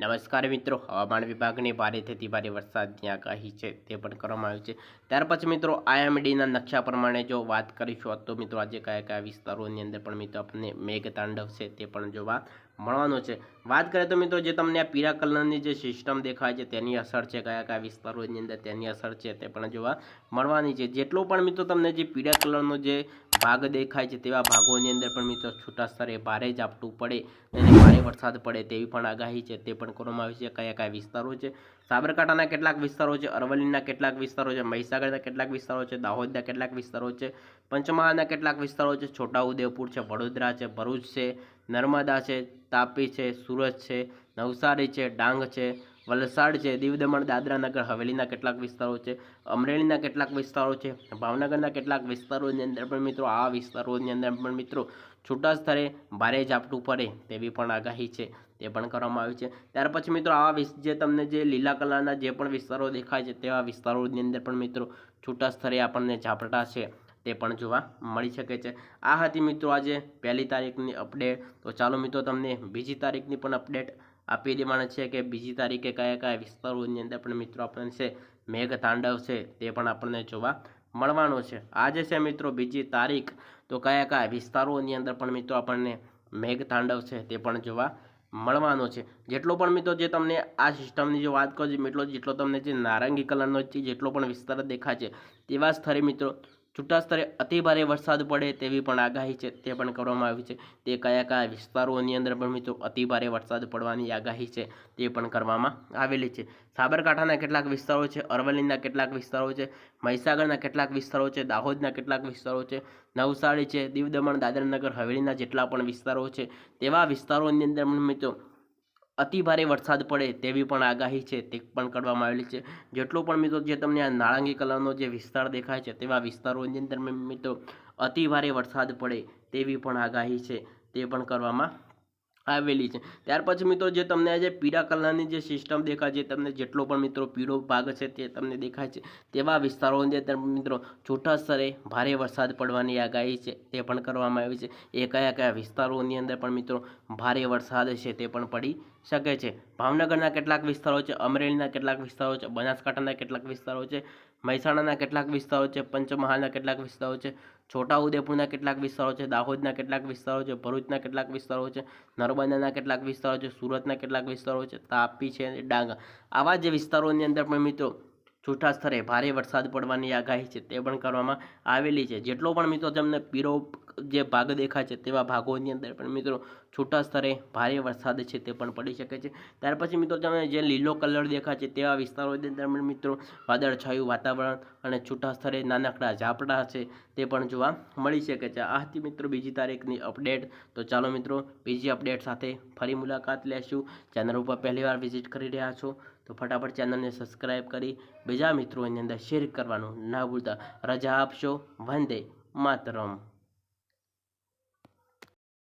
નમસ્કાર મિત્રો, હવામાન વિભાગની ભારે થતી ભારે વરસાદની આગાહી છે તે પણ કરવામાં આવી છે. ત્યાર પછી મિત્રો, આઈએમડીના નકશા પ્રમાણે જો વાત કરીશું, તો મિત્રો આજે કયા કયા વિસ્તારોની અંદર પણ મિત્રો આપણને મેઘ તાંડવ છે તે પણ જોવા મળવાનો છે. વાત કરીએ તો મિત્રો, જે તમને આ પીળા કલરની જે સિસ્ટમ દેખાય છે, તેની અસર છે, કયા કયા વિસ્તારોની અંદર તેની અસર છે તે પણ જોવા મળવાની છે. જેટલો પણ મિત્રો તમને જે પીળા કલરનો જે ભાગ દેખાય છે તેવા ભાગોની અંદર પણ મિત્રો છૂટા સ્તરે ભારે ઝાપટું પડે અને ભારે વરસાદ પડે તેવી પણ આગાહી છે. તે પણ કરવામાં આવી છે. કયા કયા વિસ્તારો છે? સાબરકાંઠાના કેટલાક વિસ્તારો છે, અરવલ્લીના કેટલાક વિસ્તારો છે, મહીસાગરના કેટલાક વિસ્તારો છે, દાહોદના કેટલાક વિસ્તારો છે, પંચમહાલના કેટલાક વિસ્તારો છે, છોટાઉદેપુર છે, વડોદરા છે, ભરૂચ છે, નર્મદા છે, તાપી છે, સુરત છે, નવસારી છે, ડાંગ છે વલસાડ છે દીવ દમણ દાદરા નગર હવેલીના કેટલાક વિસ્તારો છે, અમરેલીના કેટલાક વિસ્તારો છે, ભાવનગરના કેટલાક વિસ્તારોની અંદર પણ મિત્રો, આ વિસ્તારોની અંદર પણ મિત્રો છૂટા સ્તરે ભારે ઝાપટું પડે તેવી પણ આગાહી છે, તે પણ કરવામાં આવી છે. ત્યાર પછી મિત્રો, આ જે તમને જે લીલા કલરના જે પણ વિસ્તારો દેખાય છે, તેવા વિસ્તારોની અંદર પણ મિત્રો છૂટા સ્તરે આપણને ઝાપટા છે, તે પણ જોવા મળી શકે છે. આ હતી મિત્રો આજે પહેલી તારીખની અપડેટ તો ચાલો મિત્રો, તમને બીજી તારીખની પણ અપડેટ આપી દેવાના છે કે બીજી તારીખે કયા કયા વિસ્તારોની અંદર પણ મિત્રો આપણને છે મેઘતાંડવ છે તે પણ આપણને જોવા મળવાનો છે. આજે છે મિત્રો બીજી તારીખ, તો કયા કયા વિસ્તારોની અંદર પણ મિત્રો આપણને મેઘતાંડવ છે તે પણ જોવા મળવાનો છે. જેટલો પણ મિત્રો જે તમને આ સિસ્ટમની જો વાત કરું મિત્રો જેટલો તમને જે નારંગી કલરનો જે જેટલો પણ વિસ્તાર દેખાય છે, તેવા સ્થળે મિત્રો છૂટા સ્તરે અતિભારે વરસાદ પડે તેવી પણ આગાહી છે, તે પણ કરવામાં આવી છે. તે કયા કયા વિસ્તારોની અંદર પણ મિત્રો અતિભારે વરસાદ પડવાની આગાહી છે, તે પણ કરવામાં આવેલી છે. સાબરકાંઠાના કેટલાક વિસ્તારો છે, અરવલ્લીના કેટલાક વિસ્તારો છે, મહીસાગરના કેટલાક વિસ્તારો છે, દાહોદના કેટલાક વિસ્તારો છે, નવસારી છે, દીવ દમણ દાદરાનગર હવેલીના જેટલા પણ વિસ્તારો છે, તેવા વિસ્તારોની અંદર મિત્રો અતિ ભારે વરસાદ પડે તેવી પણ આગાહી છે, તે પણ કરવામાં આવેલી છે. જેટલો પણ મિત્રો જે તમને આ નારંગી કલરનો જે વિસ્તાર દેખાય છે, તેવા વિસ્તારોની અંદર મિત્રો અતિ ભારે વરસાદ પડે તેવી પણ આગાહી છે, તે પણ કરવામાં આવેલી છે. ત્યાર પછી મિત્રો જે તમને આજે પીળા કલરની જે સિસ્ટમ દેખાય છે તમને જેટલો પણ મિત્રો પીળો ભાગ છે તે તમને દેખાય છે, તેવા વિસ્તારોની અંદર મિત્રો છૂટા સ્તરે ભારે વરસાદ પડવાની આગાહી છે, તે પણ કરવામાં આવી છે. એ કયા કયા વિસ્તારોની અંદર પણ મિત્રો ભારે વરસાદ છે તે પણ પડી શકે છે. ભાવનગરના કેટલાક વિસ્તારો છે, અમરેલીના કેટલાક વિસ્તારો છે, બનાસકાંઠાના કેટલાક વિસ્તારો છે મહેસાણાના કેટલાક વિસ્તારો છે, પંચમહાલના કેટલાક વિસ્તારો છે, છોટાઉદેપુરના કેટલાક વિસ્તારો છે, દાહોદના કેટલાક વિસ્તારો છે, ભરૂચના કેટલાક વિસ્તારો છે, નર્મદાના કેટલાક વિસ્તારો છે, સુરતના કેટલાક વિસ્તારો છે, તાપી છે ડાંગ. આવા જે વિસ્તારોની અંદર પણ મિત્રો છૂટા સ્તરે ભારે વરસાદ પડવાની આગાહી છે, તે પણ કરવામાં આવેલી છે. જેટલો પણ મિત્રો તમને પીરો જે ભાગ દેખાય છે, તેવા ભાગોની અંદર પણ મિત્રો છૂટા સ્તરે ભારે વરસાદ છે, તે પણ પડી શકે છે. ત્યાર પછી મિત્રો તમને જે લીલો કલર દેખાય છે, તેવા વિસ્તારોની અંદર પણ મિત્રો વાદળછાયું વાતાવરણ અને છૂટા સ્તરે નાનકડા ઝાપડા છે, તે પણ જોવા મળી શકે છે. આ હતી મિત્રો બીજી તારીખની અપડેટ. તો ચાલો મિત્રો, બીજી અપડેટ સાથે ફરી મુલાકાત લેશું. ચેનલ ઉપર પહેલીવાર વિઝિટ કરી રહ્યા છો તો ફટાફટ ચેનલને સબસ્ક્રાઈબ કરી બીજા મિત્રોની અંદર શેર કરવાનું ના ભૂલતા. રજા આપશો. વંદે માતરમ.